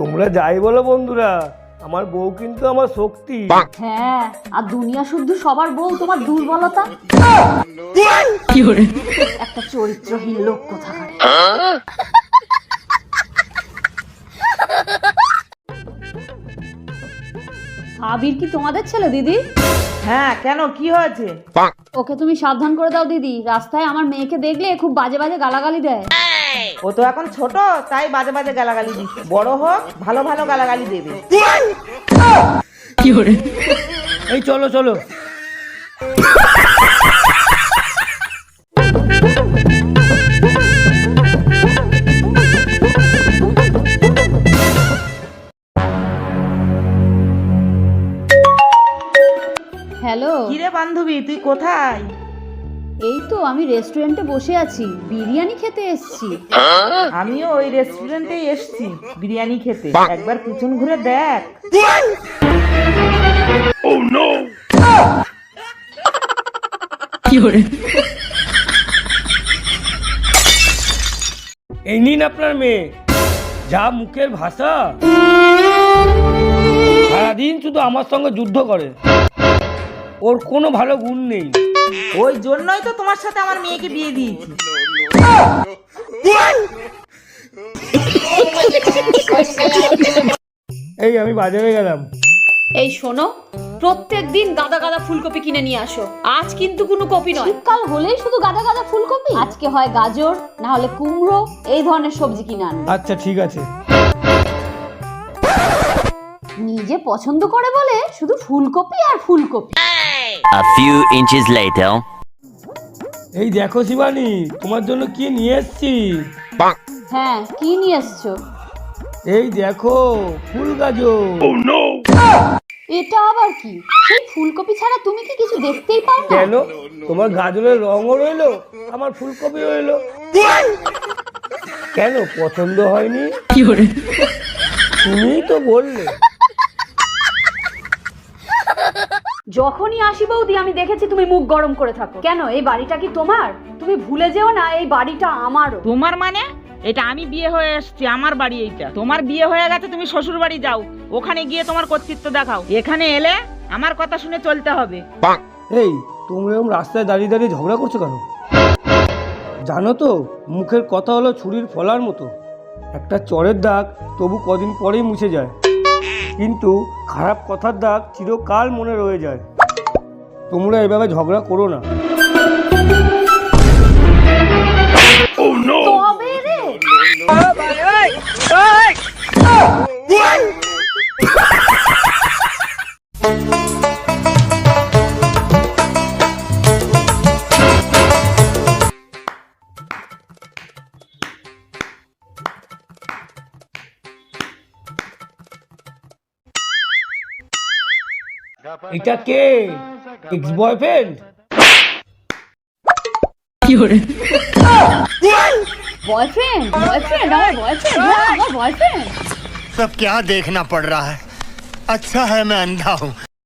তোমরা যাই বলো বন্ধুরা আমার বউ কিন্তু আমার শক্তি। হ্যাঁ আর দুনিয়া শুদ্ধ সবার বউ তোমার দুর্বলতা? একটা চরিত্রহীন লোক কোথাকার? আবির কি তোমাদের ছেলে দিদি? হ্যাঁ কেন? কি হয়েছে? ওকে তুমি সাবধান করে দাও দিদি। রাস্তায় আমার মেয়েকে দেখলে খুব বাজে বাজে গালাগালি দেয়। ও তো এখন ছোট তাই বাজে বাজে গালাগালি দিচ্ছে। বড় হোক ভালো ভালো গালাগালি দেবে। এই চলো চলো। হ্যালো। কিরে বান্ধবী তুই কোথায়? এই তো আমি রেস্টুরেন্টে বসে আছি বিরিয়ানি খেতে এসেছি। আমিও ওই রেস্টুরেন্টেই এসেছি বিরিয়ানি খেতে। একবার পিছন ঘুরে দেখ। এই নিন আপনার মেয়ে। যা মুখের ভাষা। সারাদিন শুধু আমার সঙ্গে যুদ্ধ করে। ওর কোনো ভালো গুণ নেই। ওই জন্যই তো তোমার সাথে আমার মেয়েকে বিয়ে দিয়েছি। এই আমি বাজারে গেলাম। এই শোনো প্রত্যেক দিন গাদা গাদা ফুলকপি কিনে নিয়ে আসো। আজ কিন্তু কোনো কপি নয়। শীতকাল হলেই শুধু গাদা গাদা ফুলকপি? আজকে হয় গাজর না হলে কুমড়ো এই ধরনের সবজি কিনে আনবে আচ্ছা ঠিক আছে। নিজে পছন্দ করে বলে শুধু ফুলকপি আর ফুলকপি। A few inches later. এই দেখো শিবানী তোমার জন্য কি নিয়ে এসছি? হ্যাঁ কি নিয়ে এসছো? এই দেখো ফুল গাজর। এটা আবার কি? সেই ফুলকপি ছাড়া তুমি কি কিছু দেখতেই পাও না? কেন? তোমার গাজরের রঙও রইল আমার ফুলকপি রইল। কেন? পছন্দ হয়নি? তুমিই তো বললে। যখনই আসি বৌদি আমি দেখেছি তুমি মুখ গরম করে থাকো। কেন? এই বাড়িটা কি তোমার? তুমি ভুলে যেও না এই বাড়িটা আমারও। তোমার মানে? এটা আমি বিয়ে হয়ে এসেছি আমার বাড়ি এইটা। তোমার বিয়ে হয়ে গেছে তুমি শ্বশুর বাড়ি যাও। ওখানে গিয়ে তোমার কর্তৃত্ব দেখাও। এখানে এলে আমার কথা শুনে চলতে হবে। এই তুমি এরকম রাস্তায় দাঁড়িয়ে দাঁড়িয়ে ঝগড়া করছ কেন? জানো তো মুখের কথা হলো ছুরির ফলার মতো। একটা চরের দাগ তবু কদিন পরেই মুছে যায়। কিন্তু খারাপ কথার দাগ চিরকাল মনে রয়ে যায়। তোমরা এভাবে ঝগড়া করো না। এটা কে এক্স বয়ফ্রেন্ড বয়ফ্রেন্ড বয়ফ্রেন্ড আমার বয়ফ্রেন্ড আমার বয়ফ্রেন্ড सब क्या देखना पड़ रहा है अच्छा है मैं अंधा हूँ